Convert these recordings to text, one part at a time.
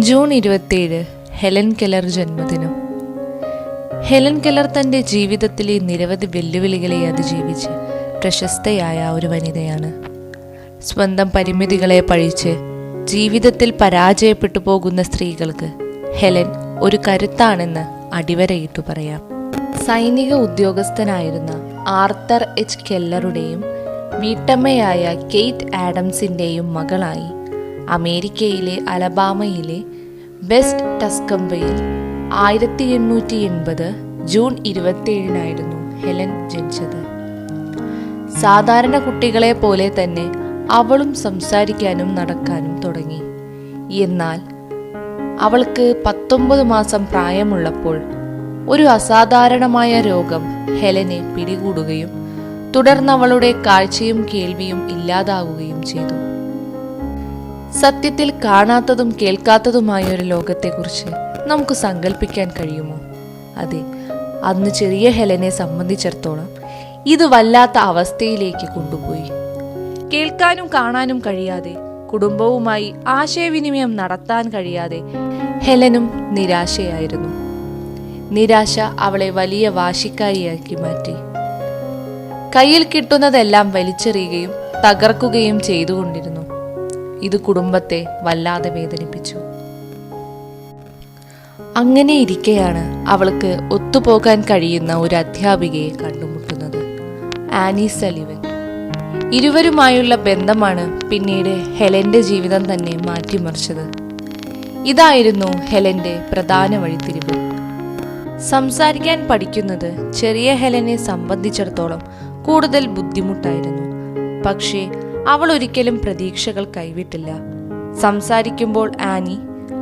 June ഇരുപത്തിയേഴ് Helen Keller ജന്മദിനം. Helen Keller തന്റെ ജീവിതത്തിലെ നിരവധി വെല്ലുവിളികളെ അതിജീവിച്ച് പ്രശസ്തയായ ഒരു വനിതയാണ്. സ്വന്തം പരിമിതികളെ പഴിച്ച് ജീവിതത്തിൽ പരാജയപ്പെട്ടു പോകുന്ന സ്ത്രീകൾക്ക് ഹെലൻ ഒരു കരുത്താണെന്ന് അടിവരയിട്ടു പറയാം. സൈനിക ഉദ്യോഗസ്ഥനായിരുന്ന ആർത്തർ എച്ച് കെല്ലറുടെയും വീട്ടമ്മയായ കെയ്റ്റ് ആഡംസിന്റെയും മകളായി അമേരിക്കയിലെ അലബാമയിലെ ബെസ്റ്റ് ടസ്കംബയിൽ ആയിരത്തി എണ്ണൂറ്റി എൺപത് ജൂൺ ഇരുപത്തിയേഴിനായിരുന്നു ഹെലൻ ജനിച്ചത്. സാധാരണ കുട്ടികളെ പോലെ തന്നെ അവളും സംസാരിക്കാനും നടക്കാനും തുടങ്ങി. എന്നാൽ അവൾക്ക് പത്തൊമ്പത് മാസം പ്രായമുള്ളപ്പോൾ ഒരു അസാധാരണമായ രോഗം ഹെലനെ പിടികൂടുകയും തുടർന്ന് അവളുടെ കാഴ്ചയും കേൾവിയും ഇല്ലാതാവുകയും ചെയ്തു. സത്യത്തിൽ കാണാത്തതും കേൾക്കാത്തതുമായ ഒരു ലോകത്തെക്കുറിച്ച് നമുക്ക് സങ്കല്പിക്കാൻ കഴിയുമോ? അതെ അന്ന് ചെറിയ ഹെലനെ സംബന്ധിച്ചിടത്തോളം ഇത് വല്ലാത്ത അവസ്ഥയിലേക്ക് കൊണ്ടുപോയി. കേൾക്കാനും കാണാനും കഴിയാതെ കുടുംബവുമായി ആശയവിനിമയം നടത്താൻ കഴിയാതെ ഹെലനും നിരാശയായിരുന്നു. നിരാശ അവളെ വലിയ വാശിക്കാരിയാക്കി മാറ്റി. കയ്യിൽ കിട്ടുന്നതെല്ലാം വലിച്ചെറിയുകയും തകർക്കുകയും ചെയ്തുകൊണ്ടിരുന്നു. ഇത് കുടുംബത്തെ വല്ലാതെ വേദനിപ്പിച്ചു. അങ്ങനെ ഇരിക്കെയാണ് അവൾക്ക് ഒത്തുപോകാൻ കഴിയുന്ന ഒരു അധ്യാപികയെ കണ്ടുമുട്ടുന്നത്. Annie Sullivan. ഇരുവരുമായുള്ള ബന്ധമാണ് പിന്നീട് ഹെലന്റെ ജീവിതം തന്നെ മാറ്റിമറിച്ചത്. ഇതായിരുന്നു ഹെലന്റെ പ്രധാന വഴിത്തിരിവ്. സംസാരിക്കാൻ പഠിക്കുന്നത് ചെറിയ ഹെലനെ സംബന്ധിച്ചിടത്തോളം കൂടുതൽ ബുദ്ധിമുട്ടായിരുന്നു. പക്ഷേ അവൾ ഒരിക്കലും പ്രതീക്ഷകൾ കൈവിട്ടില്ല. സംസാരിക്കുമ്പോൾ ആനി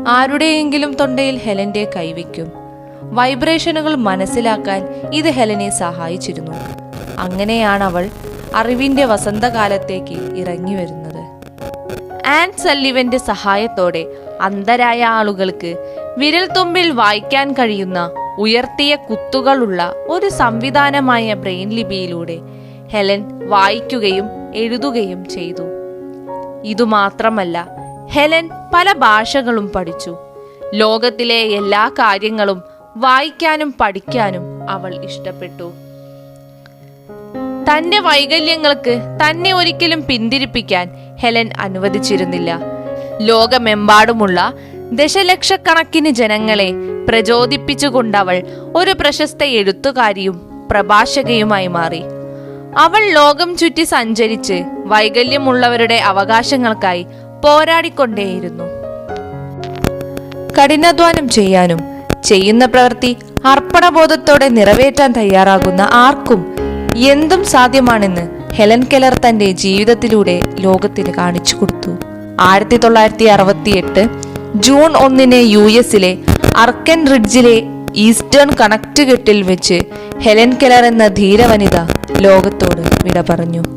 ആരുടെയെങ്കിലും തൊണ്ടയിൽ ഹെലന്റെ കൈവയ്ക്കും വൈബ്രേഷനുകൾ മനസ്സിലാക്കാൻ ഇത് ഹെലനെ സഹായിച്ചിരുന്നു. അങ്ങനെയാണ് അവൾ അറിവിന്റെ വസന്തകാലത്തേക്ക് ഇറങ്ങി വരുന്നത് ആൻ സല്ലിവന്റെ സഹായത്തോടെ അന്ധരായ ആളുകൾക്ക് വിരൽത്തുമ്പിൽ വായിക്കാൻ കഴിയുന്ന ഉയർത്തിയ കുത്തുകളുള്ള ഒരു സംവിധാനമായ ബ്രെയിൻ ലിപിയിലൂടെ ഹെലൻ വായിക്കുകയും എഴുതുകയും ചെയ്തു. ഇതുമാത്രമല്ല ഹെലൻ പല ഭാഷകളും പഠിച്ചു. ലോകത്തിലെ എല്ലാ കാര്യങ്ങളും വായിക്കാനും പഠിക്കാനും അവൾ ഇഷ്ടപ്പെട്ടു. തന്റെ വൈകല്യങ്ങൾക്ക് തന്നെ ഒരിക്കലും പിന്തിരിപ്പിക്കാൻ ഹെലൻ അനുവദിച്ചിരുന്നില്ല. ലോകമെമ്പാടുമുള്ള ദശലക്ഷക്കണക്കിന് ജനങ്ങളെ പ്രചോദിപ്പിച്ചുകൊണ്ടവൾ ഒരു പ്രശസ്ത എഴുത്തുകാരിയും പ്രഭാഷകയുമായി മാറി. അവൾ ലോകം ചുറ്റി സഞ്ചരിച്ച് വൈകല്യമുള്ളവരുടെ അവകാശങ്ങൾക്കായി പോരാടിക്കൊണ്ടേയിരുന്നു. കഠിനാധ്വാനം ചെയ്യാനും ചെയ്യുന്ന പ്രവൃത്തി അർപ്പണബോധത്തോടെ നിറവേറ്റാൻ തയ്യാറാകുന്ന ആർക്കും എന്തും സാധ്യമാണെന്ന് ഹെലൻ കെലർ തന്റെ ജീവിതത്തിലൂടെ ലോകത്തിന് കാണിച്ചു കൊടുത്തു. ആയിരത്തി തൊള്ളായിരത്തി അറുപത്തി എട്ട് ജൂൺ ഒന്നിന് യു എസിലെ അർക്കൻ റിഡ്ജിലെ ഈസ്റ്റേൺ കണക്റ്റുകെട്ടിൽ വെച്ച് ഹെലൻ കെലർ എന്ന ധീരവനിത ലോകത്തോട് വിട പറഞ്ഞു.